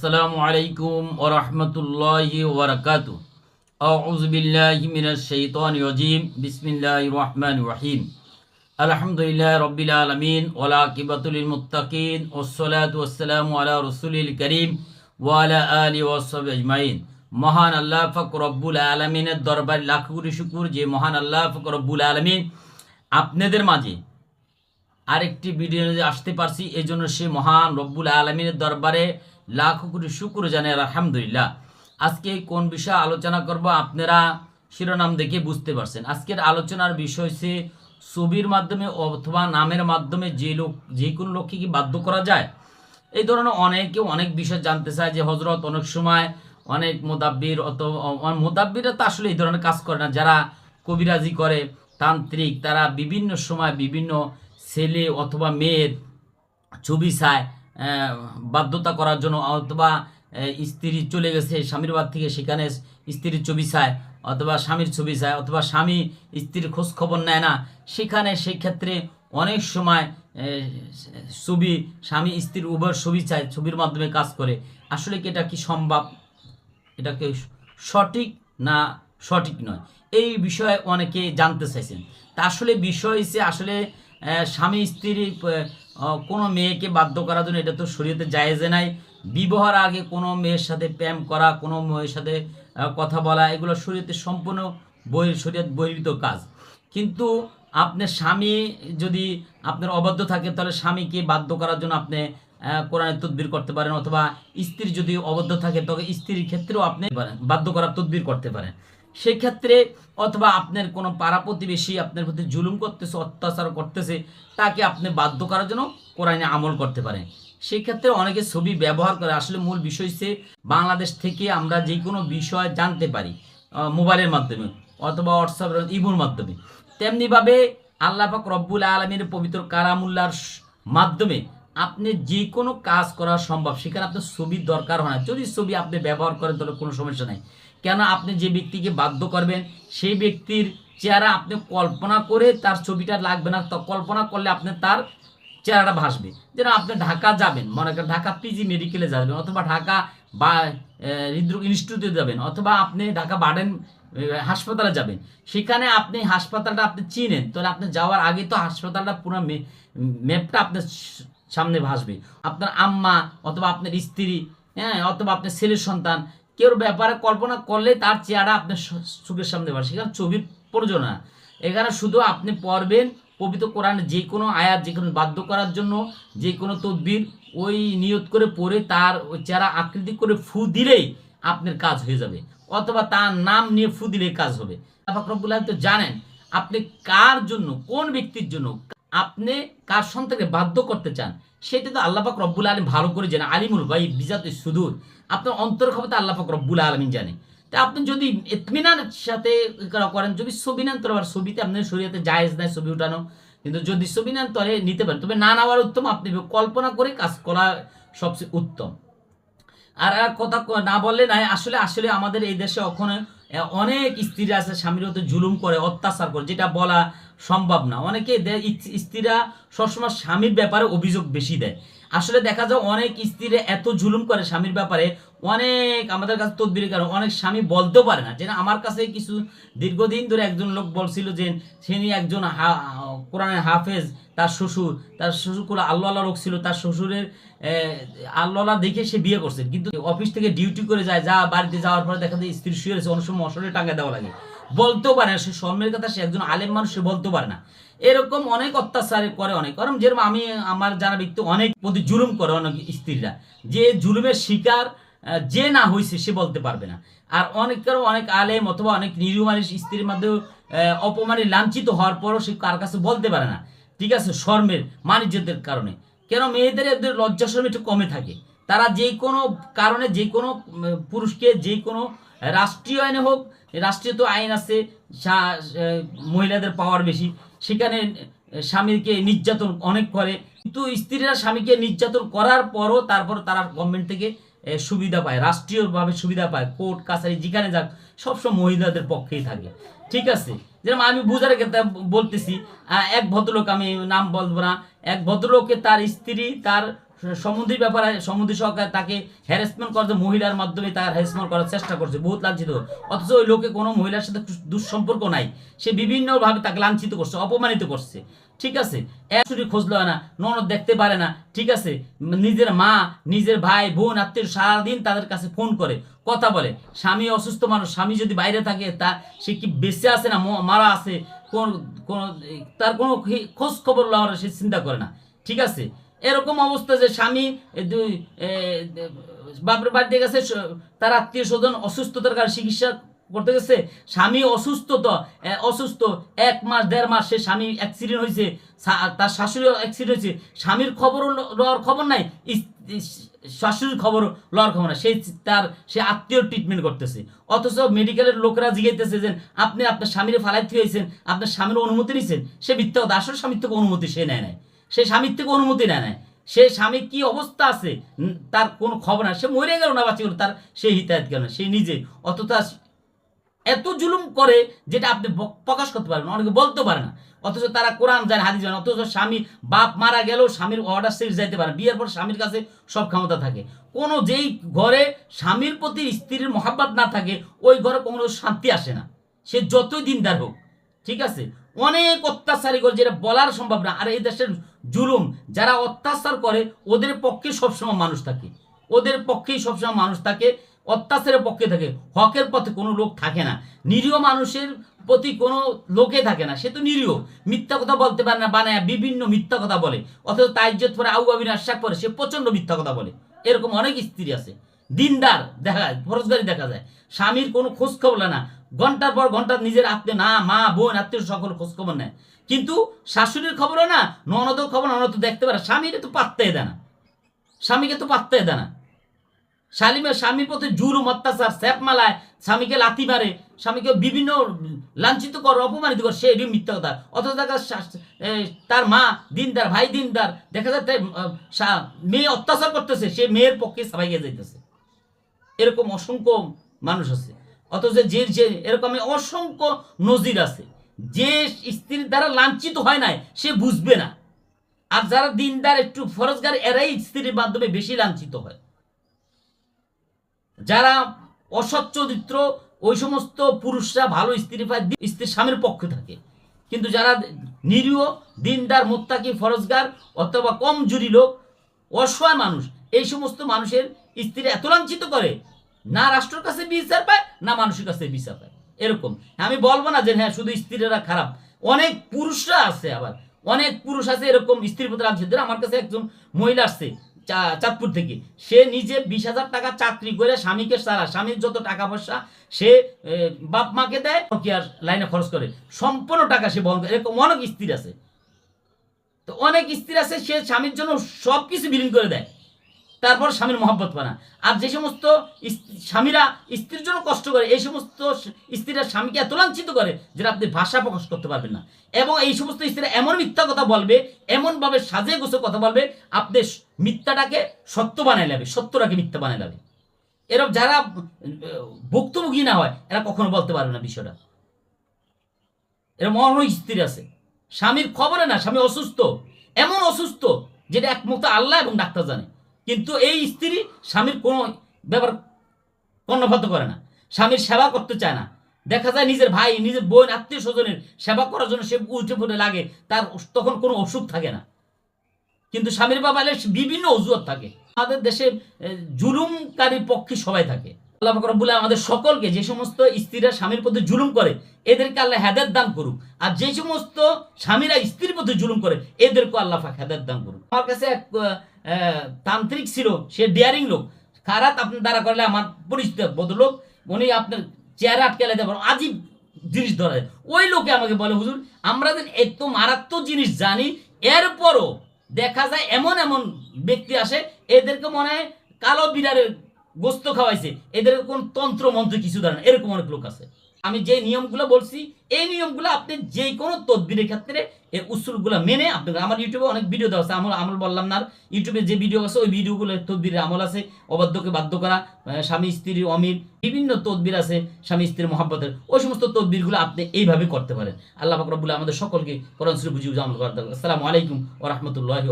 আসসালামু আলাইকুম ও রহমতুল্লাহি ওবরাকাত আউযু বিল্লাহি মিনাশ শাইতানির রাজিম। বিসমিল্লাহির রহমানির রহিম। আলহামদুলিল্লাহ রব্বিল আলামিন। ওয়ালা আকিবাতুল মুত্তাকিন। ওয়াসসালাতু ওয়াসসালামু আলা রাসূলিল কারীম ওয়া আলা আলিহি ওয়া সাহবিহি আজমাইন। মহান আল্লাহ পাক রব্বুল আলামিনের দরবার লাখ কোটি শুকর যে মহান আল্লাহ পাক রব্বুল আলামিন আপনাদের মাঝে আরেকটি ভিডিও আসতে পারছি। এই জন্য সে মহান রব্বুল আলমিনের দরবারে লাখো কোটি শুক্র জানে আলহামদুলিল্লাহ। আজকে কোন বিষয়ে আলোচনা করব আপনারা শিরোনাম দেখে বুঝতে পারছেন। আজকের আলোচনার বিষয় হচ্ছে ছবির মাধ্যমে অথবা নামের মাধ্যমে যে লোক, যে কোনো লোককে কি বাধ্য করা যায়? এই ধরনের অনেকে অনেক বিষয় জানতে চায় যে হজরত অনেক সময় অনেক মোদাব্বির অথবা মোদাব্বিরা তো আসলে এই ধরনের কাজ করে না। যারা কবিরাজি করে, তান্ত্রিক, তারা বিভিন্ন সময় বিভিন্ন ছেলে অথবা মেয়ের ছবি চায়। বাধ্যতা করার জন্য অথবা স্ত্রী চলে গেছে স্বামীর বাদ থেকে, সেখানে স্ত্রীর ছবি চায়, অথবা স্বামীর ছবি চায়, অথবা স্বামী স্ত্রীর খোঁজ খবর নেয় না, সেখানে সেই ক্ষেত্রে অনেক সময় ছবি, স্বামী স্ত্রীর উভয় ছবি চায়, ছবির মাধ্যমে কাজ করে। আসলে কি এটা কি সম্ভব? এটাকে সঠিক না সঠিক নয়? এই বিষয়ে অনেকে জানতে চাইছেন। তা আসলে বিষয় হচ্ছে আসলে স্বামী স্ত্রী আহ, কোনো মেয়েকে বাধ্য করার জন্য এটা তো শরীয়তে জায়েজে নাই। বিবাহের আগে কোনো মেয়ের সাথে প্রেম করা কোনো মেয়ের সাথে কথা বলা এগুলো শরীয়তে সম্পূর্ণ বই শরীয়ত বহির্ভূত কাজ। কিন্তু আপনার স্বামী যদি আপনার অবাধ্য থাকে তাহলে স্বামীকে বাধ্য করার জন্য আপনি কোরআনের তদবির করতে পারেন অথবা স্ত্রী যদি অবদ্ধ থাকে তবে স্ত্রীর ক্ষেত্রেও আপনি পারেন বাধ্য করার তদবির করতে পারেন। সেক্ষেত্রে অথবা আপনার কোনো পাড়া প্রতিবেশী আপনার প্রতি জুলুম করতেছে, অত্যাচার করতেছে, তাকে আপনি বাধ্য করার জন্য কোরআনে আমল করতে পারেন। সেই ক্ষেত্রে অনেকে ছবি ব্যবহার করে। আসলে মূল বিষয় হচ্ছে বাংলাদেশ থেকে আমরা যে কোনো বিষয় জানতে পারি মোবাইলের মাধ্যমে অথবা হোয়াটসঅ্যাপ ইমোর মাধ্যমে। তেমনিভাবে আল্লাহ পাক রব্বুল আলমীর পবিত্র কারামুল্লার মাধ্যমে আপনি যে কোনো কাজ করা সম্ভব। সেখানে আপনার ছবির দরকার হয় না। যদি ছবি আপনি ব্যবহার করেন তাহলে কোনো সমস্যা নেই। কেন আপনি যে ব্যক্তিকে বাধ্য করবেন, সেই ব্যক্তির চেহারা আপনি কল্পনা করে তার ছবিটা লাগবে না কল্পনা করলে আপনি তার চেহারাটা ভাসবে। যেন আপনি ঢাকা যাবেন, মনে করেন ঢাকা পিজি মেডিকেলে যাবেন, অথবা ঢাকা বা হৃদরোগ ইনস্টিটিউটে যাবেন, অথবা আপনি ঢাকা বার্ডেন হাসপাতালে যাবেন। সেখানে আপনি হাসপাতালটা আপনি চিনেন, তাহলে আপনি যাওয়ার আগে তো হাসপাতালটা পুরো ম্যাপটা আপনার সামনে ভাসবে। আপনার আম্মা অথবা আপনার স্ত্রী হ্যাঁ অথবা আপনার ছেলের সন্তান কেউ ব্যাপারে কল্পনা করলে তার চেহারা আপনার চোখের সামনে ভাসে সেখানে ছবির প্রয়োজন না। এখানে শুধু আপনি পড়বেন পবিত্র কোরআনে, যে কোনো আয়াত, যে কোনো বাধ্য করার জন্য, যে কোনো তদবির, ওই নিয়ত করে পড়ে তার ওই চেহারা আকৃতি করে ফু দিলেই আপনার কাজ হয়ে যাবে। অথবা তার নাম নিয়ে ফু দিলেই কাজ হবে। আল্লাহ তো জানেন আপনি কার জন্য, কোন ব্যক্তির জন্য আপনি কার সন্তানকে বাধ্য করতে চান? সেটা তো আল্লাহ পাক রব্বুল আলম ভালো করে জানে আলিমুল গাই বিজাতে সুদূর। আপনার অন্তর খবর আল্লাহ পাক রব্বুল আলমিন জানে। তা আপনি যদি ইতমিনার সাথে করেন, যদি ছবি নেন তোর ছবিতে আপনার শরীয়তে জায়েজ নেয় ছবি উঠানো, কিন্তু যদি ছবি নেন তাহলে নিতে পারেন, তবে না নেওয়ার উত্তম, আপনি কল্পনা করে কাজ করা সবচেয়ে উত্তম। আর কথা না বললে নাই, আসলে আসলে আমাদের এই দেশে ওখানে অনেক স্ত্রীরা আছে, স্বামীর হতে জুলুম করে, অত্যাচার করে, যেটা বলা সম্ভব না। অনেকে স্ত্রীরা সবসময় স্বামীর ব্যাপারে অভিযোগ বেশি দেয়। আসলে দেখা যায় অনেক স্ত্রীরা এত জুলুম করে স্বামীর ব্যাপারে, অনেক আমাদের কাছে তদবির কারণ অনেক স্বামী বলতেও পারে না। যে আমার কাছে কিছু দীর্ঘদিন ধরে একজন লোক বলছিল যে তিনি একজন কোরআনের হাফেজ, তার শ্বশুর তার শ্বশুর কোনো আল্লাহ আল্লাহ লোক ছিল, তার শ্বশুরের আল্লাহ দেখে সে বিয়ে করছে। কিন্তু অফিস থেকে ডিউটি করে যায়, যা বাড়িতে যাওয়ার পরে দেখা যায় স্ত্রী শুয়ে রয়েছে, অনেক সময় মশারে টাঙ্গা দেওয়া লাগে। বলতেও পারে না সে সম্মের কথা সে একজন আলেম মানুষ সে বলতেও পারে না। এরকম অনেক অত্যাচার করে অনেক। কারণ যেরকম আমি আমার জানা ব্যক্তি অনেক প্রতি জুলুম করে অনেক স্ত্রীরা। যে জুলুমের শিকার যে না হয়েছে সে বলতে পারবে না। আর অনেক কারও অনেক আলেম অথবা অনেক নিরীহ স্ত্রীর মধ্যে আহ, অপমানে লাঞ্ছিত হওয়ার পরও সে কার কাছে বলতে পারে না। ঠিক আছে শর্মের মানিজ্যদের কারণে। কেন মেয়েদের এদের লজ্জা শর্ম একটু কমে থাকে। তারা যে কোনো কারণে যে কোনো পুরুষকে যে কোনো রাষ্ট্রীয় আইনে হোক রাষ্ট্রীয় তো আইন আছে মহিলাদের পাওয়ার বেশি। সেখানে স্বামীকে নির্যাতন অনেক করে। কিন্তু স্ত্রীরা স্বামীকে নির্যাতন করার পরও তারপর তারা গভর্নমেন্ট থেকে সুবিধা পায়, রাষ্ট্রীয়ভাবে সুবিধা পায় কোর্ট কাছারি, যেখানে যাক, সবসময় মহিলাদের পক্ষেই থাকে। ঠিক আছে? যেরকম আমি বুঝার ক্ষেত্রে বলতেছি এক ভদ্রলোক, আমি নাম বলব না, এক ভদ্রলোককে তার স্ত্রী, তার সমুদ্রী ব্যাপারে সমুদ্রী সহকারে তাকে হ্যারাসমেন্ট করছে মহিলার মাধ্যমে তার হ্যারাসমেন্ট করার চেষ্টা করছে। বহুত লাঞ্ছিত। অথচ ওই লোকে কোনো মহিলার সাথে দুঃসম্পর্ক নাই। সে বিভিন্নভাবে তাকে লাঞ্ছিত করছে, অপমানিত করছে। ঠিক আছে? এক চুরি খোঁজলো না, ননদ দেখতে পারে না। ঠিক আছে? নিজের মা, নিজের ভাই, বোন, আত্মীয় সারাদিন তাদের কাছে ফোন করে, কথা বলে। স্বামী অসুস্থ মানুষ, স্বামী যদি বাইরে থাকে, তা সে কি বেঁচে আছে না মারা আছে? কোন কোন, তার কোনো খোঁজ খবর লওয়ার সে চিন্তা করে না। ঠিক আছে? এরকম অবস্থা যে স্বামী দুই বাপের বাড়িতে গেছে তার আত্মীয় স্বজন অসুস্থতার কারণে চিকিৎসা করতে গেছে। স্বামী অসুস্থ তো অসুস্থ, এক মাস, দেড় মাস সে স্বামী অ্যাক্সিডেন্ট হয়েছে তার শাশুড়িও অ্যাক্সিডেন্ট হয়েছে। স্বামীর খবরও ল- লওয়ার খবর নাই শাশুড়ির খবর লওয়ার খবর নাই। সেই তার, সে আত্মীয় ট্রিটমেন্ট করতেছে। অথচ মেডিকেলের লোকরা জিগাইতেছে যে, আপনি আপনার স্বামীর ফালাইতে হয়েছেন, আপনার স্বামীর অনুমতি নিয়েছেন সে মিথ্যা কথা, আসলে স্বামীর থেকে অনুমতি সে নেয় নাই। সে স্বামীর থেকে অনুমতি নেয় নাই। সে স্বামী কি অবস্থা আছে তার কোনো খবর না সে মরে গেল না বাঁচি গেল তার সে হিতায়ত গেল না সে নিজে। অথচ এত জুলুম করে যেটা আপনি প্রকাশ করতে পারবেন না, অনেকে বলতে পারে না। অথচ তারা কোরআন জানে হাদিস জানে অথচ স্বামী বাপ মারা গেলেও স্বামীর অর্ডার সিট যাইতে পারে বিয়ের পর স্বামীর কাছে সব ক্ষমতা থাকে। কোনো যেই ঘরে স্বামীর প্রতি স্ত্রীর মহাব্বত না থাকে ওই ঘরে কোনো শান্তি আসে না। সে যতই দিনদার হোক ঠিক আছে? অনেক অত্যাচারী করে, যেটা বলার সম্ভব না। আর এই দেশের জুলুম, যারা অত্যাচার করে, ওদের পক্ষে সবসময় মানুষ থাকে। ওদের পক্ষেই সবসময় মানুষ থাকে, অত্যাচারের পক্ষে থাকে। হকের পথে কোনো লোক থাকে না। নিরীহ মানুষের প্রতি কোনো লোকে থাকে না। সে তো নিরীহ। মিথ্যা কথা বলতে পারে না, বানায়, বিভিন্ন মিথ্যা কথা বলে। অথচ তাইজ্জত পরে আউ আবিন আশ্বাক পরে, সে প্রচণ্ড মিথ্যা কথা বলে। এরকম অনেক স্ত্রী আছে। দিনদার দেখা যায়, ফরজগারি দেখা যায়। স্বামীর কোনো খোঁজ খবর না। ঘণ্টার পর ঘণ্টা নিজের আত্মীয়, না, মা, বোন, আত্মীয় সকল খোঁজ খবর নেয়। কিন্তু শাশুড়ির খবরও না, ননদের খবর, ননদ দেখতে পারে। স্বামীকে তো পাত্তাই দেয় না। স্বামীকে তো পাত্তাই দেয় না। শালিমের স্বামীর প্রতি জুলুম অত্যাচার স্যাপ মালায় স্বামীকে লাথি মারে, স্বামীকে বিভিন্ন লাঞ্ছিত কর অপমানিত কর, সে এটি মিথ্যা কথা। অথচ দেখা তার মা দিনদার, ভাই দিনদার, দেখা যাচ্ছে মেয়ে অত্যাচার করতেছে, সে মেয়ের পক্ষে সবাইকে যাইতেছে। এরকম অসংখ্য মানুষ আছে। অথচ যে যে এরকম অসংখ্য নজির আছে, যে স্ত্রীর দ্বারা লাঞ্ছিত হয় নাই, সে বুঝবে না। আর যারা দিনদার, একটু ফরজগার, এরাই স্ত্রীর মাধ্যমে বেশি লাঞ্ছিত হয়। যারা অসৎ চরিত্র ওই সমস্ত পুরুষরা ভালো স্ত্রী পায় স্ত্রীর স্বামীর পক্ষে থাকে। কিন্তু যারা নিরীহ, দিনদার, মোত্তাকি, ফরজগার অথবা কম জুরি লোক, অসহায় মানুষ, এই সমস্ত মানুষের স্ত্রী এত লাঞ্ছিত করে, না রাষ্ট্রের কাছে বিচার পায় না মানুষের কাছে বিচার পায় এরকম। আমি বলব না যে হ্যাঁ শুধু স্ত্রীরা খারাপ। অনেক পুরুষরা আছে আবার। অনেক পুরুষ আছে এরকম স্ত্রীর প্রতি লাঞ্ছিত আমার কাছে একজন মহিলা আসছে চাঁদপুর থেকে। সে নিজে বিশ হাজার টাকা চাকরি করে স্বামীকে সারা, স্বামীর যত টাকা পয়সা সে বাপ মাকে দেয় কি আর লাইনে খরচ করে। সম্পূর্ণ টাকা সে করে। এরকম অনেক স্ত্রী আছে। তো অনেক স্ত্রী আছে, সে স্বামীর জন্য সব কিছু বিলীন করে দেয়। তারপর স্বামীর মহব্বত পানা আর যে সমস্ত স্বামীরা স্ত্রীর জন্য কষ্ট করে, এই সমস্ত স্ত্রীরা স্বামীকে এত লাঞ্ছিত করে যেটা আপনি ভাষা প্রকাশ করতে পারবেন না। এবং এই সমস্ত স্ত্রীরা এমন মিথ্যা কথা বলবে, এমনভাবে সাজে গোছে কথা বলবে, আপনি মিথ্যাটাকে সত্য বানায় নেবে, সত্যটাকে মিথ্যা বানায় নেবে। এরকম যারা ভুক্তভোগী না হয়, এরা কখনো বলতে পারবে না বিষয়টা। এরকম অনেক স্ত্রী আছে। স্বামীর খবরে না, স্বামী অসুস্থ। এমন অসুস্থ যেটা একমাত্র আল্লাহ এবং ডাক্তার জানে। কিন্তু এই স্ত্রী স্বামীর কোনো ব্যাপার কর্ণপাত করে না। স্বামীর সেবা করতে চায় না। দেখা যায় নিজের ভাই নিজের বোন আত্মীয় স্বজনের সেবা করার জন্য সে উঠে পড়ে লাগে তার তখন কোনো অসুখ থাকে না। কিন্তু স্বামীর বাবা বিভিন্ন অজুহাত থাকে। আমাদের দেশে এ, জুলুমকারীর পক্ষে সবাই থাকে। আল্লাহ রব্বুল আমাদের সকলকে যে সমস্ত স্ত্রীরা স্বামীর প্রতি জুলুম করে এদেরকে আল্লাহ হেদের দান করুক। আর যে সমস্ত স্বামীরা স্ত্রীর প্রতি জুলুম করে এদেরকে আল্লাহ হেদায়ত দান করুক। আমার কাছে এক তান্ত্রিক ছিল, সে ডিয়ারিং লোক। খারাপ আপনার দ্বারা করলে আমার পরিচিত ভদ্রলোক, উনি আপনার চেয়ারে আটকে লেতে পারো, আজীব জিনিস ধরা। যায় ওই লোকে আমাকে বলে, হুজুর, আমরা যেন এত মারাত্মক জিনিস জানি, এরপরও দেখা যায় এমন এমন ব্যক্তি আসে, এদেরকে মনে হয় কালো বিড়ারের গোস্ত খাওয়াইছে, এদের কোন তন্ত্র মন্ত্র কিছু জানে না, এরকম অনেক লোক আছে। আমি যে নিয়মগুলো বলছি, এই নিয়মগুলো আপনি যে কোনো তদবিরের ক্ষেত্রে এই উসুলগুলো মেনে আপনার আমার ইউটিউবে অনেক ভিডিও দেওয়া আছে, আমল আমল বললাম না ইউটিউবে যে ভিডিও আছে, ওই ভিডিওগুলো তদবিরের আমল আছে, অবাধ্যকে বাধ্য করা স্বামী স্ত্রীর অমিল বিভিন্ন তদবির আছে স্বামী, স্ত্রীর মহাব্বতের। ওই সমস্ত তদবিরগুলো আপনি এইভাবে করতে পারেন। আল্লাহ ফাকরাবুল্লাহ আমাদের সকলকে কোরআন বুঝিয়ে আমল করতে আসসালামু আলাইকুম ও রহমতুল্লাহি